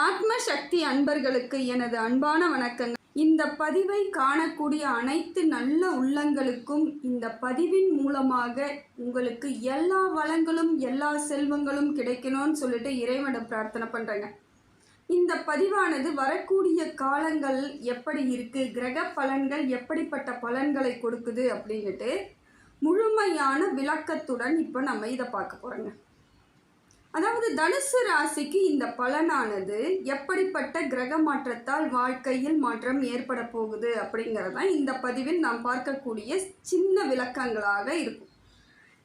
ஆத்ம சக்தி அன்பர்களுக்கு எனது அன்பான வணக்கங்கள். இந்த பதிவை காணக்கூடிய அனைத்து நல்ல உள்ளங்களுக்கும் இந்த பதிவின் மூலமாக உங்களுக்கு எல்லா வளங்களும் எல்லா செல்வங்களும் கிடைக்கணும்னு சொல்லிட்டு இறைவனை பிரார்த்தனை பண்ணுறேங்க இந்த பதிவானது வரக்கூடிய காலங்கள் எப்படி இருக்குது கிரக பலன்கள் எப்படிப்பட்ட பலன்களை கொடுக்குது அப்படின்ட்டு முழுமையான விளக்கத்துடன் இப்போ நம்ம இதை பார்க்க போகிறோங்க அதாவது தனுசு ராசிக்கு இந்த பலனானது எப்படிப்பட்ட கிரக மாற்றத்தால் வாழ்க்கையில் மாற்றம் ஏற்பட போகுது அப்படிங்கிறது தான் இந்த பதிவில் நாம் பார்க்கக்கூடிய சின்ன விளக்கங்களாக இருக்கும்.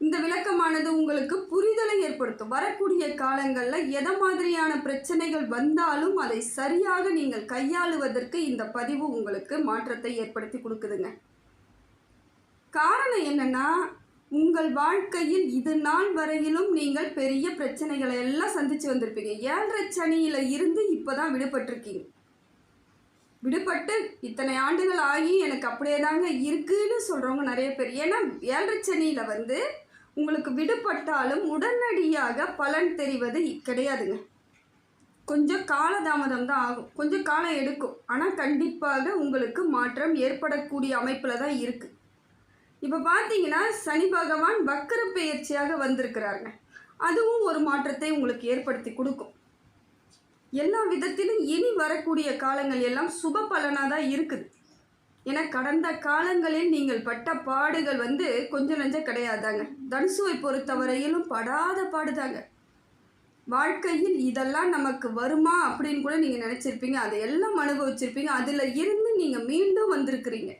இந்த விளக்கமானது உங்களுக்கு புரிதலை ஏற்படுத்தும். வரக்கூடிய காலங்களில் எதை மாதிரியான பிரச்சனைகள் வந்தாலும் அதை சரியாக நீங்கள் கையாளுவதற்கு இந்த பதிவு உங்களுக்கு மாற்றத்தை ஏற்படுத்தி கொடுக்குதுங்க. காரணம் என்னென்னா உங்கள் வாழ்க்கையில் இது நாள் வரையிலும் நீங்கள் பெரிய பிரச்சனைகளை எல்லாம் சந்திச்சு வந்திருப்பீங்க. ஏழரை சனியில இருந்து இப்போதான் விடுபட்டிருக்கீங்க. விடுபட்டு இத்தனை ஆண்டுகள் ஆகி எனக்கு அப்படியே தாங்க இருக்குன்னு சொல்கிறவங்க நிறைய பேர். ஏன்னா ஏழரை சனியில் வந்து உங்களுக்கு விடுபட்டாலும் உடனடியாக பலன் தெரிவது கிடையாதுங்க. கொஞ்சம் காலதாமதம் தான் ஆகும். கொஞ்சம் காலம் எடுக்கும். ஆனால் கண்டிப்பாக உங்களுக்கு மாற்றம் ஏற்படக்கூடிய அமைப்பில் தான் இருக்குது இப்போ பார்த்தீங்கன்னா சனி பகவான் வக்கர பெயர்ச்சியாக வந்திருக்கிறாருங்க. அதுவும் ஒரு மாற்றத்தை உங்களுக்கு ஏற்படுத்தி கொடுக்கும். எல்லா விதத்திலும் இனி வரக்கூடிய காலங்கள் எல்லாம் சுப பலனாக தான் இருக்குது. ஏன்னா கடந்த காலங்களில் நீங்கள் பட்ட பாடுகள் வந்து கொஞ்சம் நஞ்சம் கிடையாதாங்க. தனுசுவை பொறுத்தவரையிலும் படாத பாடுதாங்க. வாழ்க்கையில் இதெல்லாம் நமக்கு வருமா அப்படின்னு கூட நீங்கள் நினச்சிருப்பீங்க. அதையெல்லாம் அனுபவிச்சிருப்பீங்க. அதில் இருந்து நீங்கள் மீண்டும் வந்திருக்கிறீங்க.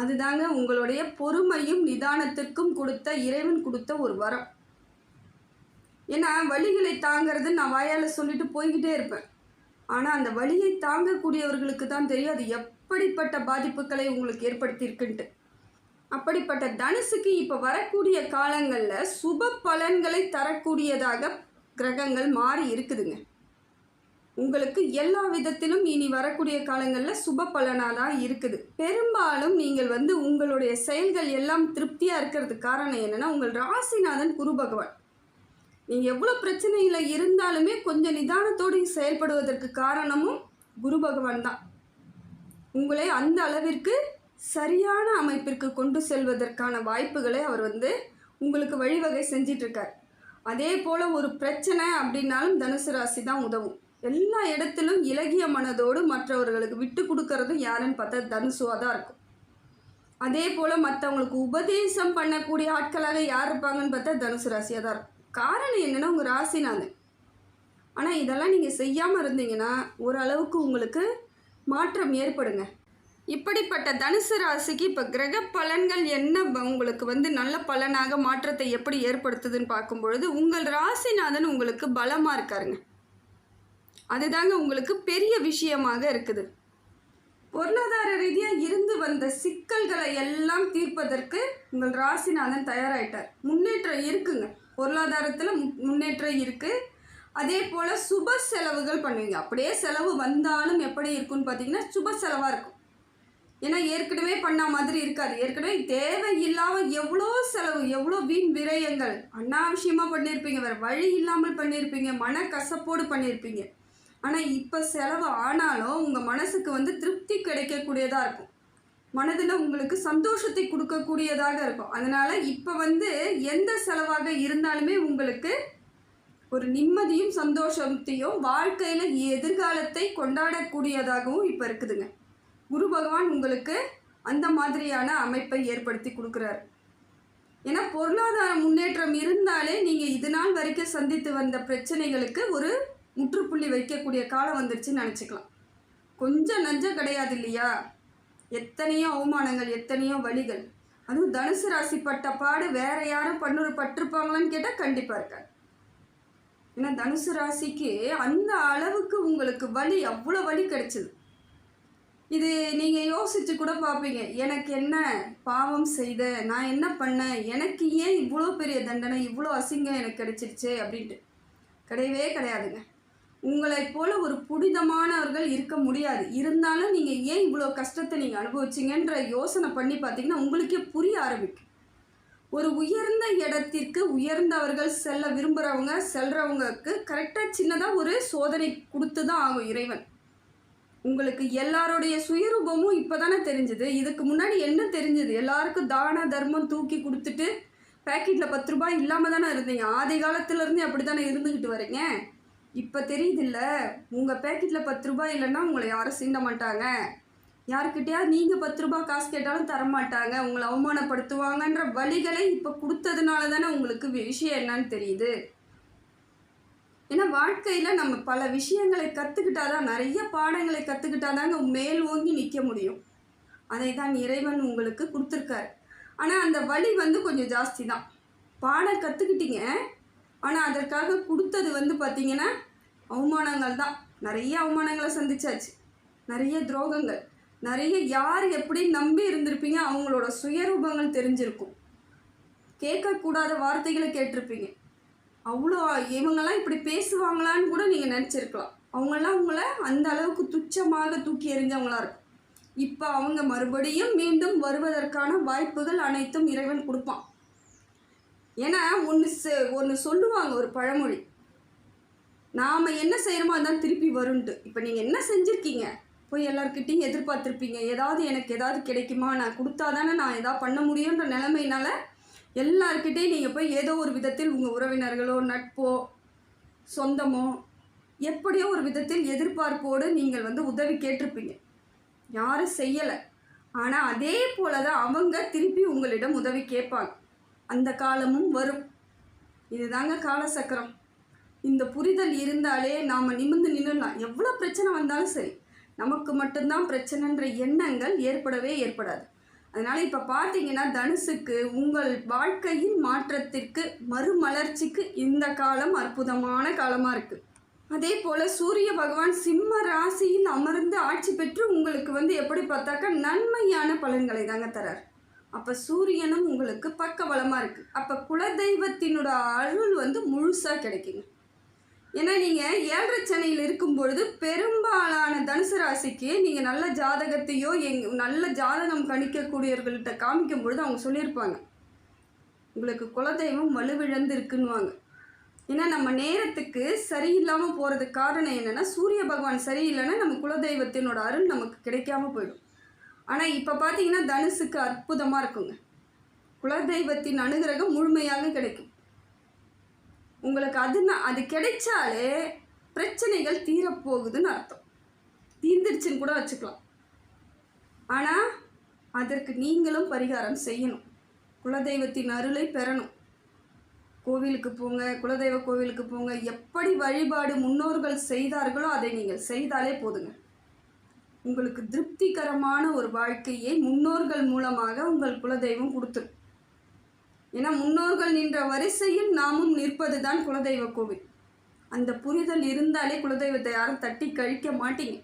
அதுதாங்க உங்களுடைய பொறுமையும் நிதானத்துக்கும் கொடுத்த இறைவன் கொடுத்த ஒரு வரம். ஏன்னா வழிகளை தாங்கிறது நான் வாயால் சொல்லிட்டு போய்கிட்டே இருப்பேன். ஆனால் அந்த வழியை தாங்கக்கூடியவர்களுக்கு தான் தெரியும் அது எப்படிப்பட்ட பாதிப்புகளை உங்களுக்கு ஏற்படுத்தியிருக்குன்ட்டு. அப்படிப்பட்ட தனுசுக்கு இப்போ வரக்கூடிய காலங்களில் சுப பலன்களை தரக்கூடியதாக கிரகங்கள் மாறி இருக்குதுங்க. உங்களுக்கு எல்லா விதத்திலும் இனி வரக்கூடிய காலங்களில் சுப பலனாக தான் இருக்குது. பெரும்பாலும் நீங்கள் வந்து உங்களுடைய செயல்கள் எல்லாம் திருப்தியாக இருக்கிறதுக்கு காரணம் என்னென்னா உங்கள் ராசிநாதன் குரு பகவான். நீங்கள் எவ்வளோ பிரச்சனையில் இருந்தாலுமே கொஞ்சம் நிதானத்தோடு செயல்படுவதற்கு காரணமும் குரு பகவான் தான். உங்களை அந்த அளவிற்கு சரியான அமைப்பிற்கு கொண்டு செல்வதற்கான வாய்ப்புகளை அவர் வந்து உங்களுக்கு வழிவகை செஞ்சிட்ருக்கார். அதே போல் ஒரு பிரச்சனை அப்படின்னாலும் தனுசு ராசி தான் உதவும். எல்லா இடத்திலும் இலகிய மனதோடு மற்றவர்களுக்கு விட்டு கொடுக்கறதும் யாருன்னு பார்த்தா தனுசுவாக தான் இருக்கும். அதே போல் மற்றவங்களுக்கு உபதேசம் பண்ணக்கூடிய ஆட்களாக யார் இருப்பாங்கன்னு பார்த்தா தனுசு ராசியாக தான் இருக்கும். காரணம் என்னென்னா உங்கள் ராசினாங்க ஆனால் இதெல்லாம் நீங்கள் செய்யாமல் இருந்தீங்கன்னா ஓரளவுக்கு உங்களுக்கு மாற்றம் ஏற்படுங்க. இப்படிப்பட்ட தனுசு ராசிக்கு இப்போ கிரக பலன்கள் என்ன? உங்களுக்கு வந்து நல்ல பலனாக மாற்றத்தை எப்படி ஏற்படுத்துதுன்னு பார்க்கும் பொழுது உங்கள் ராசிநாதன் உங்களுக்கு பலமாக இருக்காருங்க. அதுதாங்க உங்களுக்கு பெரிய விஷயமாக இருக்குது. பொருளாதார ரீதியாக இருந்து வந்த சிக்கல்களை எல்லாம் தீர்ப்பதற்கு உங்கள் ராசிநாதன் தயாராயிட்டார். முன்னேற்றம் இருக்குங்க. பொருளாதாரத்தில் முன்னேற்றம் இருக்குது அதே போல் சுப செலவுகள் பண்ணுவீங்க. அப்படியே செலவு வந்தாலும் எப்படி இருக்குன்னு பார்த்தீங்கன்னா சுப செலவாக இருக்கும். ஏன்னா ஏற்கனவே பண்ண மாதிரி இருக்காது. ஏற்கனவே தேவையில்லாமல் எவ்வளோ செலவு எவ்வளோ வீண் விரயங்கள் அனாவசியமாக பண்ணியிருப்பீங்க வேறு வழி இல்லாமல் பண்ணியிருப்பீங்க மன கசப்போடு பண்ணியிருப்பீங்க ஆனால் இப்போ செலவு ஆனாலும் உங்கள் மனசுக்கு வந்து திருப்தி கிடைக்கக்கூடியதாக இருக்கும். மனதில் உங்களுக்கு சந்தோஷத்தை கொடுக்கக்கூடியதாக இருக்கும். அதனால் இப்போ வந்து எந்த செலவாக இருந்தாலுமே உங்களுக்கு ஒரு நிம்மதியும் சந்தோஷத்தையும் வாழ்க்கையில் எதிர்காலத்தை கொண்டாடக்கூடியதாகவும் இப்போ இருக்குதுங்க. குரு பகவான் உங்களுக்கு அந்த மாதிரியான அமைப்பை ஏற்படுத்தி கொடுக்குறாரு. ஏன்னா பொருளாதார முன்னேற்றம் இருந்தாலே நீங்கள் இது நாள் வரைக்கும் சந்தித்து வந்த பிரச்சனைகளுக்கு ஒரு முற்றுப்புள்ளி வைக்கக்கூடிய காலம் வந்துருச்சுன்னு நினச்சிக்கலாம். கொஞ்சம் நஞ்சம் கிடையாது இல்லையா? எத்தனையோ அவமானங்கள் எத்தனையோ வழிகள். அதுவும் தனுசு ராசி பட்ட பாடு வேற யாரும் பண்ணு பட்டிருப்பாங்களான்னு கேட்டால் கண்டிப்பாக இருக்காது. ஏன்னா தனுசு ராசிக்கு அந்த அளவுக்கு உங்களுக்கு வலி அவ்வளோ வலி கிடைச்சிது. இது நீங்கள் யோசித்து கூட பார்ப்பீங்க எனக்கு என்ன பாவம் செய்த நான் என்ன பண்ணேன்? எனக்கு ஏன் இவ்வளோ பெரிய தண்டனை இவ்வளோ அசிங்கம் எனக்கு கிடைச்சிருச்சு அப்படின்ட்டு. கிடையவே கிடையாதுங்க. உங்களைப் போல ஒரு புனிதமானவர்கள் இருக்க முடியாது. இருந்தாலும் நீங்கள் ஏன் இவ்வளோ கஷ்டத்தை நீங்கள் அனுபவிச்சிங்கன்ற யோசனை பண்ணி பார்த்தீங்கன்னா உங்களுக்கே புரிய ஆரம்பிக்கும். ஒரு உயர்ந்த இடத்திற்கு உயர்ந்தவர்கள் செல்ல விரும்புகிறவங்க செல்கிறவங்களுக்கு கரெக்டாக சின்னதாக ஒரு சோதனை கொடுத்து தான் ஆகும் இறைவன். உங்களுக்கு எல்லாருடைய சுயரூபமும் இப்போ தானே தெரிஞ்சுது. இதுக்கு முன்னாடி என்ன தெரிஞ்சுது? எல்லாருக்கும் தான தர்மம் தூக்கி கொடுத்துட்டு பேக்கெட்டில் பத்து ரூபாய் இல்லாமல் தானே இருந்தீங்க? ஆதி காலத்துலேருந்தே அப்படி தானே இருந்துக்கிட்டு வரீங்க? இப்போ தெரியுதுல்ல உங்கள் பேக்கெட்டில் பத்து ரூபாய் இல்லைன்னா உங்களை யாரும் சீண்ட மாட்டாங்க. யாருக்கிட்டையாவது நீங்கள் பத்து ரூபாய் காசு கேட்டாலும் தர மாட்டாங்க உங்களை அவமானப்படுத்துவாங்கன்ற வழிகளை இப்போ கொடுத்ததுனால தானே உங்களுக்கு விஷயம் என்னன்னு தெரியுது. ஏன்னா வாழ்க்கையில் நம்ம பல விஷயங்களை கற்றுக்கிட்டா தான் நிறைய பாடங்களை கற்றுக்கிட்டாதாங்க மேல் ஓங்கி நிற்க முடியும். அதை தான் இறைவன் உங்களுக்கு கொடுத்துருக்காரு. ஆனால் அந்த வழி வந்து கொஞ்சம் ஜாஸ்தி தான் பாடம் கற்றுக்கிட்டீங்க ஆனால் அதற்காக கொடுத்தது வந்து பார்த்தீங்கன்னா அவமானங்கள் தான். நிறைய அவமானங்களை சந்திச்சாச்சு. நிறைய துரோகங்கள். நிறைய யார் எப்படி நம்பி இருந்திருப்பீங்க அவங்களோட சுயரூபங்கள் தெரிஞ்சிருக்கும். கேட்கக்கூடாத வார்த்தைகளை கேட்டிருப்பீங்க. அவ்வளோ இவங்கெல்லாம் இப்படி பேசுவாங்களான்னு கூட நீங்கள் நினச்சிருக்கலாம். அவங்கெல்லாம் உங்களை அந்த அளவுக்கு துச்சமாக தூக்கி எறிஞ்சவங்களா இருக்கும். இப்போ அவங்க மறுபடியும் மீண்டும் வருவதற்கான வாய்ப்புகள் அனைத்தும் இறைவன் கொடுப்பான். ஏன்னா ஒன்று ஒன்று சொல்லுவாங்க ஒரு பழமொழி. நாம் என்ன செய்கிறோமோ அதான் திருப்பி வரும்ட்டு இப்போ நீங்கள் என்ன செஞ்சுருக்கீங்க? போய் எல்லாருக்கிட்டையும் எதிர்பார்த்துருப்பீங்க. ஏதாவது எனக்கு ஏதாவது கிடைக்குமா? நான் கொடுத்தா தானே நான் எதாவது பண்ண முடியுன்ற நிலைமையினால எல்லாருக்கிட்டையும் நீங்கள் போய் ஏதோ ஒரு விதத்தில் உங்கள் உறவினர்களோ நட்போ சொந்தமோ எப்படியோ ஒரு விதத்தில் எதிர்பார்ப்போடு நீங்கள் வந்து உதவி கேட்டிருப்பீங்க. யாரும் செய்யலை. ஆனால் அதே போல தான் அவங்க திருப்பி உங்களிடம் உதவி கேட்பாங்க. அந்த காலமும் வரும். இதுதாங்க காலசக்கரம். இந்த புரிதல் இருந்தாலே நாம் நிமிர்ந்து நின்றுடலாம் எவ்வளோ பிரச்சனை வந்தாலும் சரி நமக்கு மட்டும்தான் பிரச்சனைன்ற எண்ணங்கள் ஏற்படவே ஏற்படாது. அதனால் இப்போ பார்த்தீங்கன்னா தனுசுக்கு உங்கள் வாழ்க்கையின் மாற்றத்திற்கு மறுமலர்ச்சிக்கு இந்த காலம் அற்புதமான காலமாக இருக்குது அதே போல் சூரிய பகவான் சிம்ம ராசியில் அமர்ந்து ஆட்சி பெற்று உங்களுக்கு வந்து எப்படி பார்த்தாக்கா நன்மையான பலன்களை தாங்க தரார். அப்போ சூரியனும் உங்களுக்கு பக்க பலமாக இருக்குது அப்போ குலதெய்வத்தினோட அருள் வந்து முழுசாக கிடைக்குங்க. ஏன்னா நீங்கள் ஏழரை சென்னையில் இருக்கும் பொழுது பெரும்பாலான தனுசு ராசிக்கு நீங்கள் நல்ல ஜாதகத்தையோ எங் நல்ல ஜாதகம் கணிக்கக்கூடியவர்கள்ட்ட காமிக்கும் பொழுது அவங்க சொல்லியிருப்பாங்க. உங்களுக்கு குலதெய்வம் வலுவிழந்து இருக்குன்னுவாங்க ஏன்னா நம்ம நேரத்துக்கு சரியில்லாமல் போகிறதுக்கு காரணம் என்னென்னா சூரிய பகவான் சரியில்லைன்னா நம்ம குலதெய்வத்தினோட அருள் நமக்கு கிடைக்காம போயிடும். ஆனால் இப்போ பார்த்தீங்கன்னா தனுசுக்கு அற்புதமாக இருக்குங்க. குலதெய்வத்தின் அனுகிரகம் முழுமையாக கிடைக்கும். உங்களுக்கு அது அது கிடைச்சாலே பிரச்சனைகள் தீரப்போகுதுன்னு அர்த்தம். தீர்ந்துருச்சுன்னு கூட வச்சுக்கலாம். ஆனால் அதற்கு நீங்களும் பரிகாரம் செய்யணும். குலதெய்வத்தின் அருளை பெறணும். கோவிலுக்கு போங்க குலதெய்வ கோவிலுக்கு போங்க. எப்படி வழிபாடு முன்னோர்கள் செய்தார்களோ அதை நீங்கள் செய்தாலே போதுங்க. உங்களுக்கு திருப்திகரமான ஒரு வாழ்க்கையை முன்னோர்கள் மூலமாக உங்கள் குலதெய்வம் கொடுத்துரும் ஏன்னா முன்னோர்கள் நின்ற வரிசையில் நாமும் நிற்பது தான் குலதெய்வ கோவில். அந்த புரிதல் இருந்தாலே குலதெய்வத்தை யாரும் தட்டி கழிக்க மாட்டீங்க.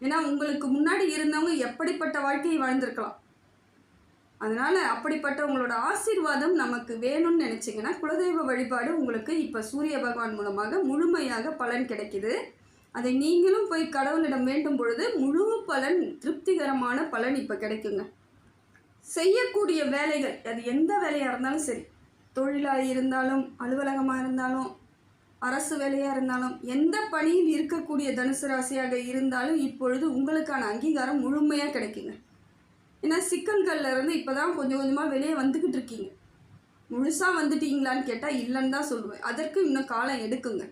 ஏன்னா உங்களுக்கு முன்னாடி இருந்தவங்க எப்படிப்பட்ட வாழ்க்கையை வாழ்ந்திருக்கலாம். அதனால் அப்படிப்பட்ட உங்களோட ஆசீர்வாதம் நமக்கு வேணும்னு நினச்சிங்கன்னா குலதெய்வ வழிபாடு உங்களுக்கு இப்போ சூரிய பகவான் மூலமாக முழுமையாக பலன் கிடைக்கிது. அதை நீங்களும் போய் கடவுளிடம் வேண்டும் பொழுது முழு பலன் திருப்திகரமான பலன் இப்போ கிடைக்குங்க. செய்யக்கூடிய வேலைகள் அது எந்த வேலையாக இருந்தாலும் சரி. தொழிலாக இருந்தாலும் அலுவலகமாக இருந்தாலும் அரசு வேலையாக இருந்தாலும் எந்த பணியில் இருக்கக்கூடிய தனுசு ராசியாக இருந்தாலும் இப்பொழுது உங்களுக்கான அங்கீகாரம் முழுமையாக கிடைக்குங்க. ஏன்னா சிக்கல்கள்ல இருந்து இப்போ தான் கொஞ்சம் கொஞ்சமாக வெளியே வந்துக்கிட்டு இருக்கீங்க. முழுசாக வந்துட்டீங்களான்னு கேட்டால் இல்லைன்னு தான் சொல்லுவேன். அதற்கு இன்னும் காலம் எடுக்குங்க.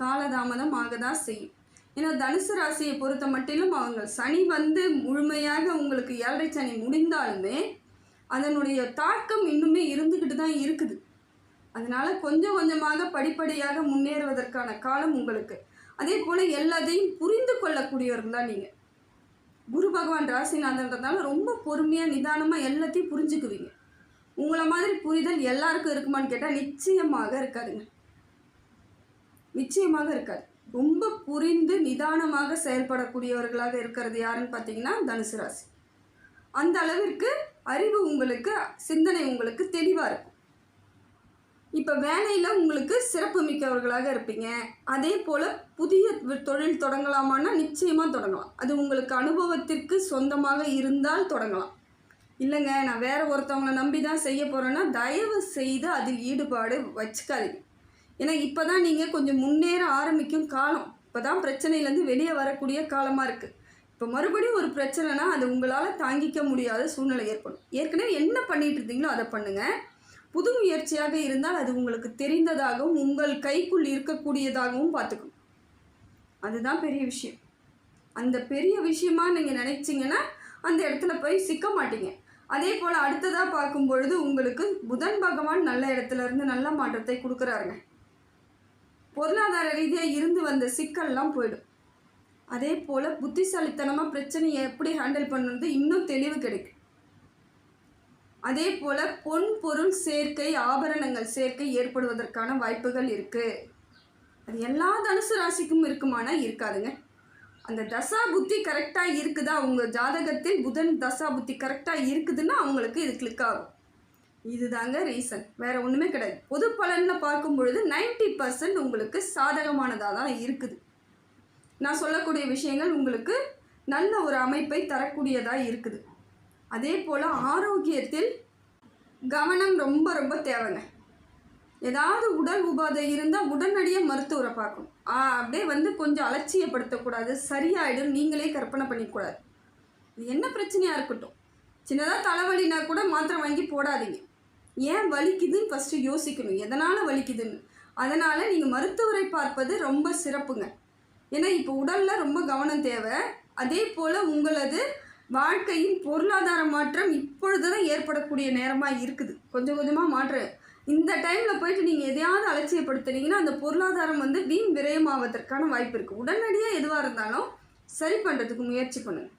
காலதாமதம் ஆக தான் செய்யும். ஏன்னா தனுசு ராசியை பொறுத்த மட்டிலும் அவங்க சனி வந்து முழுமையாக உங்களுக்கு ஏழரை சனி முடிந்தாலுமே அதனுடைய தாக்கம் இன்னுமே இருந்துக்கிட்டு தான் இருக்குது. அதனால் கொஞ்சம் கொஞ்சமாக படிப்படியாக முன்னேறுவதற்கான காலம் உங்களுக்கு. அதே போல் எல்லாத்தையும் புரிந்து கொள்ளக்கூடியவர்கள் தான் நீங்கள் குரு பகவான் ராசிநாதன்றதால ரொம்ப பொறுமையாக நிதானமாக எல்லாத்தையும் புரிஞ்சுக்குவீங்க. உங்களை மாதிரி புரிதல் எல்லாருக்கும் இருக்குமான்னு கேட்டால் நிச்சயமாக இருக்காதுங்க. நிச்சயமாக இருக்காது. ரொம்ப புரிந்து நிதானமாக செயல்படக்கூடியவர்களாக இருக்கிறது யாருன்னு பார்த்தீங்கன்னா தனுசு ராசி. அந்த அளவிற்கு அறிவு உங்களுக்கு சிந்தனை உங்களுக்கு தெளிவாக இருக்கும். இப்போ வேலையில் உங்களுக்கு சிறப்பு மிக்கவர்களாக இருப்பீங்க. அதே போல் புதிய தொழில் தொடங்கலாமான்னா நிச்சயமாக தொடங்கலாம். அது உங்களுக்கு அனுபவத்திற்கு சொந்தமாக இருந்தால் தொடங்கலாம். இல்லைங்க நான் வேறு ஒருத்தவங்களை நம்பி தான் செய்ய போகிறேன்னா தயவு செய்து அதில் ஈடுபாடு வச்சுக்காதீங்க. ஏன்னா இப்போ தான் நீங்கள் கொஞ்சம் முன்னேற ஆரம்பிக்கும் காலம். இப்போ தான் பிரச்சனையிலேருந்து வெளியே வரக்கூடிய காலமாக இருக்குது இப்போ மறுபடியும் ஒரு பிரச்சனைனா அது உங்களால் தாங்கிக்க முடியாத சூழ்நிலை ஏற்படும். ஏற்கனவே என்ன பண்ணிகிட்டு இருந்தீங்களோ அதை பண்ணுங்கள் புது முயற்சியாக இருந்தால் அது உங்களுக்கு தெரிந்ததாகவும் உங்கள் கைக்குள் இருக்கக்கூடியதாகவும் பார்த்துக்கணும் அதுதான் பெரிய விஷயம். அந்த பெரிய விஷயமா நீங்கள் நினச்சிங்கன்னா அந்த இடத்துல போய் சிக்க மாட்டீங்க. அதே போல் அடுத்ததாக பார்க்கும் பொழுது உங்களுக்கு புதன் பகவான் நல்ல இடத்துல இருந்து நல்ல மாற்றத்தை கொடுக்குறாருங்க. பொருளாதார ரீதியாக இருந்து வந்த சிக்கல்லாம் போயிடும். அதே போல் புத்திசாலித்தனமாக பிரச்சனையை எப்படி ஹேண்டில் பண்ணுறது இன்னும் தெளிவு கிடைக்கும். அதே போல் பொன் பொருள் சேர்க்கை ஆபரணங்கள் சேர்க்கை ஏற்படுவதற்கான வாய்ப்புகள் இருக்குது அது எல்லா தனுசு ராசிக்கும் இருக்குமானா இருக்காதுங்க. அந்த தசா புத்தி கரெக்டாக இருக்குதா? உங்கள் ஜாதகத்தில் புதன் தசா புத்தி கரெக்டாக இருக்குதுன்னா அவங்களுக்கு இது கிளிக் ஆகும். இதுதாங்க ரீசன் வேற ஒன்றுமே கிடையாது. பொது பலனில் பார்க்கும் பொழுது நைன்டி பர்சன்ட் உங்களுக்கு சாதகமானதாக தான் இருக்குது. நான் சொல்லக்கூடிய விஷயங்கள் உங்களுக்கு நல்ல ஒரு அமைப்பை தரக்கூடியதாக இருக்குது. அதே போல் ஆரோக்கியத்தில் கவனம் ரொம்ப ரொம்ப தேவைங்க. ஏதாவது உடல் உபாதை இருந்தால் உடனடியாக மருத்துவரை பார்க்கணும். ஆ, அப்படியே வந்து கொஞ்சம் அலட்சியப்படுத்தக்கூடாது. சரியாயிடும். நீங்களே கற்பனை பண்ணிக்கூடாது இது என்ன பிரச்சனையாக இருக்கட்டும். சின்னதாக தலைவலினா கூட மாத்திரை வாங்கி போடாதீங்க. ஏன் வலிக்குதுன்னு ஃபஸ்ட்டு யோசிக்கணும். எதனால் வலிக்குதுன்னு? அதனால் நீங்கள் மருத்துவரை பார்ப்பது ரொம்ப சிறப்புங்க. ஏன்னா இப்போ உடலில் ரொம்ப கவனம் தேவை. அதே போல் உங்களது வாழ்க்கையின் பொருளாதார மாற்றம் இப்பொழுது தான் ஏற்படக்கூடிய நேரமாக இருக்குது. கொஞ்சம் கொஞ்சமாக மாற்று. இந்த டைமில் போயிட்டு நீங்கள் எதையாவது அலட்சியப்படுத்துனீங்கன்னா அந்த பொருளாதாரம் வந்து வீண் விரயமாவதற்கான வாய்ப்பு இருக்குது உடனடியாக எதுவாக இருந்தாலும் சரி பண்ணுறதுக்கு முயற்சி பண்ணுங்கள்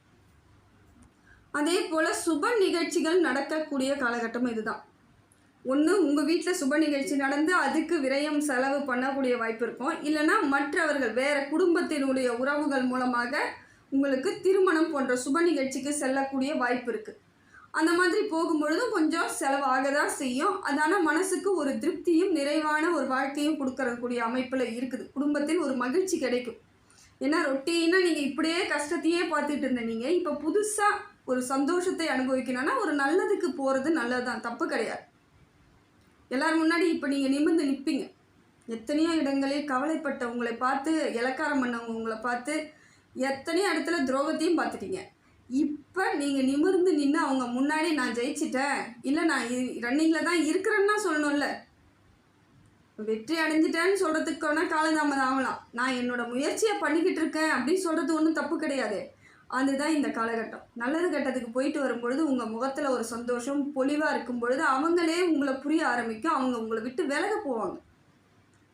அதே போல் சுப நிகழ்ச்சிகள் நடக்கக்கூடிய காலகட்டம் இதுதான். ஒன்று உங்கள் வீட்டில் சுப நிகழ்ச்சி நடந்து அதுக்கு விரயம் செலவு பண்ணக்கூடிய வாய்ப்பு இருக்கும். இல்லைன்னா மற்றவர்கள் வேறு குடும்பத்தினுடைய உறவுகள் மூலமாக உங்களுக்கு திருமணம் போன்ற சுப நிகழ்ச்சிக்கு செல்லக்கூடிய வாய்ப்பு இருக்குது அந்த மாதிரி போகும்பொழுதும் கொஞ்சம் செலவாக தான் செய்யும். அதான மனசுக்கு ஒரு திருப்தியும் நிறைவான ஒரு வாழ்க்கையும் கொடுக்கறக்கூடிய அமைப்பில் இருக்குது. குடும்பத்தில் ஒரு மகிழ்ச்சி கிடைக்கும். ஏன்னா ரொட்டீனாக நீங்கள் இப்படியே கஷ்டத்தையே பார்த்துட்டு இருந்த நீங்கள் இப்போ புதுசாக ஒரு சந்தோஷத்தை அனுபவிக்கணும்னா ஒரு நல்லதுக்கு போகிறது நல்லது தான் தப்பு கிடையாது. எல்லார் முன்னாடி இப்போ நீங்கள் நிமிர்ந்து நிற்பீங்க எத்தனையோ இடங்களில் கவலைப்பட்ட உங்களை பார்த்து இலக்காரம் பண்ணவங்க உங்களை பார்த்து எத்தனையோ இடத்துல துரோகத்தையும் பார்த்துட்டீங்க. இப்போ நீங்கள் நிமிர்ந்து நின்று அவங்க முன்னாடி நான் ஜெயிச்சிட்டேன். இல்லை நான் ரன்னிங்கில் தான் இருக்கிறேன்னா சொல்லணும்ல. வெற்றி அடைஞ்சிட்டேன்னு சொல்கிறதுக்கு வேணால் காலதாமதம் ஆகலாம். நான் என்னோடய முயற்சியை பண்ணிக்கிட்டு இருக்கேன் அப்படின்னு சொல்கிறது ஒன்றும் தப்பு கிடையாது. அதுதான் இந்த காலகட்டம். நல்லது கட்டத்துக்கு போயிட்டு வரும்பொழுது உங்கள் முகத்தில் ஒரு சந்தோஷம் பொலிவாக இருக்கும் பொழுது அவங்களே உங்களை புரிய ஆரம்பிக்கும். அவங்க உங்களை விட்டு விலக போவாங்க.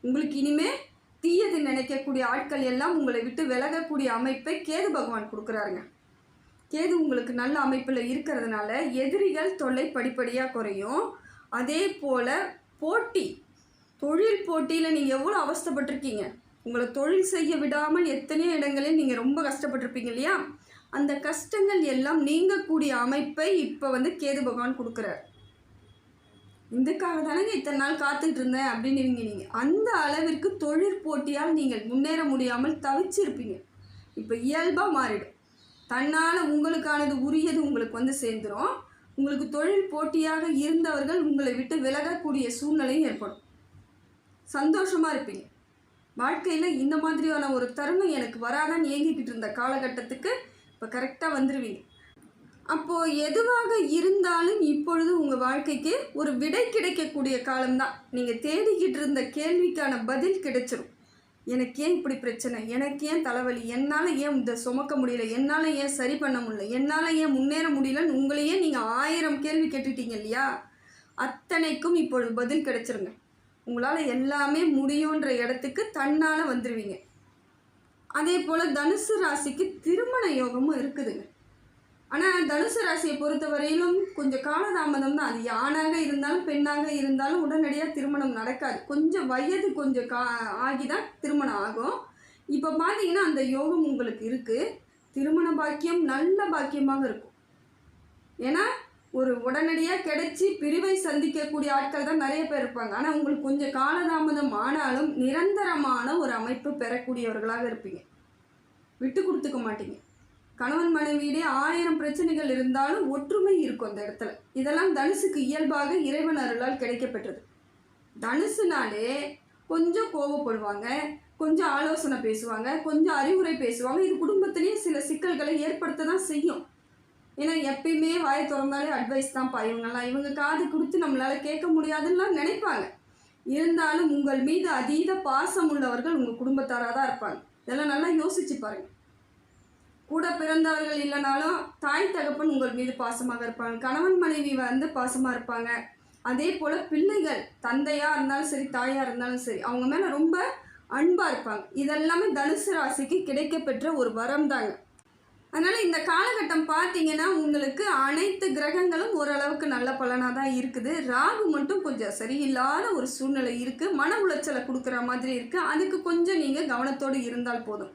உங்களுக்கு இனிமே தீயது நினைக்கக்கூடிய ஆட்கள் எல்லாம் உங்களை விட்டு விலகக்கூடிய அமைப்பை கேது பகவான் கொடுக்குறாருங்க. கேது உங்களுக்கு நல்ல அமைப்பில் இருக்கிறதுனால எதிரிகள் தொல்லை படிப்படியாக குறையும். அதே போல் போட்டி தொழில் போட்டியில் நீங்கள் எவ்வளோ அவஸ்தைப்பட்டிருக்கீங்க? உங்களை தொழில் செய்ய விடாமல் எத்தனையோ இடங்களில் நீங்கள் ரொம்ப கஷ்டப்பட்டிருப்பீங்க இல்லையா? அந்த கஷ்டங்கள் எல்லாம் நீங்கக்கூடிய அமைப்பை இப்போ வந்து கேது பகவான் கொடுக்குறார். இதுக்காக தானேங்க இத்தனை நாள் காத்துட்டு இருந்தேன் அப்படின்னு நீங்கள் அந்த அளவிற்கு தொழிற் போட்டியால் நீங்கள் முன்னேற முடியாமல் தவிச்சிருப்பீங்க. இப்போ இயல்பாக மாறிடும். தன்னால் உங்களுக்கானது உரியது உங்களுக்கு வந்து சேர்ந்துரும். உங்களுக்கு தொழில் போட்டியாக இருந்தவர்கள் உங்களை விட்டு விலகக்கூடிய சூழ்நிலையும் ஏற்படும். சந்தோஷமாக இருப்பீங்க. வாழ்க்கையில் இந்த மாதிரியான ஒரு தருணம் எனக்கு வராதான்னு ஏங்கிக்கிட்டு இருந்த காலகட்டத்துக்கு இப்போ கரெக்டாக வந்துடுவீங்க அப்போது எதுவாக இருந்தாலும் இப்பொழுது உங்கள் வாழ்க்கைக்கு ஒரு விடை கிடைக்கக்கூடிய காலம்தான். நீங்கள் தேடிக்கிட்டு இருந்த கேள்விக்கான பதில் கிடைச்சிரும். எனக்கு ஏன் இப்படி பிரச்சனை? எனக்கு ஏன் தலைவலி? என்னால் ஏன் இதை சுமக்க முடியல? என்னால் ஏன் சரி பண்ண முடியல? என்னால் ஏன் முன்னேற முடியலன்னு உங்களையே நீங்கள் ஆயிரம் கேள்வி கேட்டுட்டீங்க இல்லையா? அத்தனைக்கும் இப்பொழுது பதில் கிடைச்சிருங்க. உங்களால் எல்லாமே முடியுன்ற இடத்துக்கு தன்னால் வந்துடுவீங்க அதே போல் தனுசு ராசிக்கு திருமண யோகமும் இருக்குதுங்க. ஆனால் தனுசு ராசியை பொறுத்தவரையிலும் கொஞ்சம் காலதாமதம் தான். அது ஆணாக இருந்தாலும் பெண்ணாக இருந்தாலும் உடனடியாக திருமணம் நடக்காது. கொஞ்சம் வயது கொஞ்சம் கா ஆகி தான் திருமணம் ஆகும். இப்போ பார்த்தீங்கன்னா அந்த யோகம் உங்களுக்கு இருக்குது திருமண பாக்கியம் நல்ல பாக்கியமாக இருக்கும். ஏன்னா ஒரு உடனடியாக கிடைச்சி பிரிவை சந்திக்கக்கூடிய ஆட்கள் தான் நிறைய பேர் இருப்பாங்க. ஆனால் உங்களுக்கு கொஞ்சம் காலதாமதம் ஆனாலும் நிரந்தரமான ஒரு அமைப்பு பெறக்கூடியவர்களாக இருப்பீங்க. விட்டு கொடுத்துக்க மாட்டீங்க. கணவன் மனைவியிடையே ஆயிரம் பிரச்சனைகள் இருந்தாலும் ஒற்றுமை இருக்கும் அந்த இடத்துல. இதெல்லாம் தனுசுக்கு இயல்பாக இறைவன் அருளால் கிடைக்கப்பெற்றது. தனுசுனாலே கொஞ்சம் கோவப்படுவாங்க கொஞ்சம் ஆலோசனை பேசுவாங்க கொஞ்சம் அறிவுரை பேசுவாங்க. இது குடும்பத்திலேயே சில சிக்கல்களை ஏற்படுத்த தான் செய்யும். ஏன்னா எப்பயுமே வாயை திறந்தாலே அட்வைஸ் தான்ப்பா இவங்கெல்லாம் இவங்க காது கொடுத்து நம்மளால் கேட்க முடியாதுன்னுலாம் நினைப்பாங்க. இருந்தாலும் உங்கள் மீது அதீத பாசம் உள்ளவர்கள் உங்கள் குடும்பத்தாராக தான் இருப்பாங்க. இதெல்லாம் நல்லா யோசிச்சு பாருங்க. கூட பிறந்தவர்கள் இல்லைனாலும் தாய் தகப்பன் உங்கள் மீது பாசமாக இருப்பாங்க. கணவன் மனைவி வந்து பாசமாக இருப்பாங்க. அதே போல் பிள்ளைகள் தந்தையாக இருந்தாலும் சரி தாயாக இருந்தாலும் சரி அவங்க மேலே ரொம்ப அன்பாக இருப்பாங்க. இதெல்லாமே தனுசு ராசிக்கு கிடைக்கப்பெற்ற ஒரு வரம் தாங்க. அதனால் இந்த காலகட்டம் பார்த்தீங்கன்னா உங்களுக்கு அனைத்து கிரகங்களும் ஓரளவுக்கு நல்ல பலனாக தான் இருக்குது. ராகு மட்டும் கொஞ்சம் சரியில்லாத ஒரு சூழ்நிலை இருக்குது மன உளைச்சலை கொடுக்குற மாதிரி இருக்குது அதுக்கு கொஞ்சம் நீங்கள் கவனத்தோடு இருந்தால் போதும்.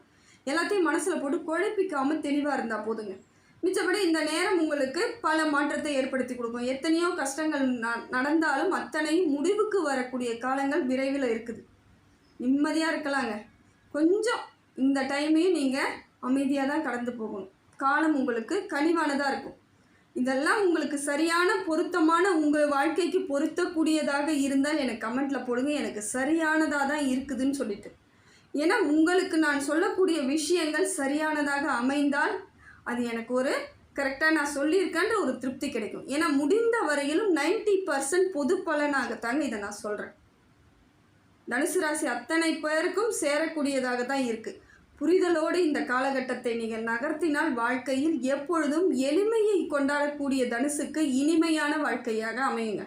எல்லாத்தையும் மனசில் போட்டு குழப்பிக்காமல் தெளிவாக இருந்தால் போதுங்க. மிச்சப்படி இந்த நேரம் உங்களுக்கு பல மாற்றத்தை ஏற்படுத்தி கொடுக்கும். எத்தனையோ கஷ்டங்கள் ந- நடந்தாலும் அத்தனையும் முடிவுக்கு வரக்கூடிய காலங்கள் விரைவில் இருக்குது. நிம்மதியாக இருக்கலாங்க. கொஞ்சம் இந்த டைமையும் நீங்கள் அமைதியாக தான் கடந்து போகணும். காலம் உங்களுக்கு கனிவானதாக இருக்கும். இதெல்லாம் உங்களுக்கு சரியான பொருத்தமான உங்கள் வாழ்க்கைக்கு பொருத்தக்கூடியதாக இருந்தால் எனக்கு கமெண்ட்டில் போடுங்க. எனக்கு சரியானதாக தான் இருக்குதுன்னு சொல்லிட்டு. ஏன்னா உங்களுக்கு நான் சொல்லக்கூடிய விஷயங்கள் சரியானதாக அமைந்தால் அது எனக்கு ஒரு கரெக்டாக நான் சொல்லியிருக்கேன்ற ஒரு திருப்தி கிடைக்கும். ஏன்னா முடிந்த வரையிலும் 90% பர்சன்ட் பொது பலனாகத்தாங்க இதை நான் சொல்கிறேன் தனுசு ராசி அத்தனை பேருக்கும் சேரக்கூடியதாக தான் இருக்குது புரிதலோடு இந்த காலகட்டத்தை நீங்கள் நகர்த்தினால் வாழ்க்கையில் எப்பொழுதும் எளிமையை கொண்டாடக்கூடிய தனுசுக்கு இனிமையான வாழ்க்கையாக அமையுங்க.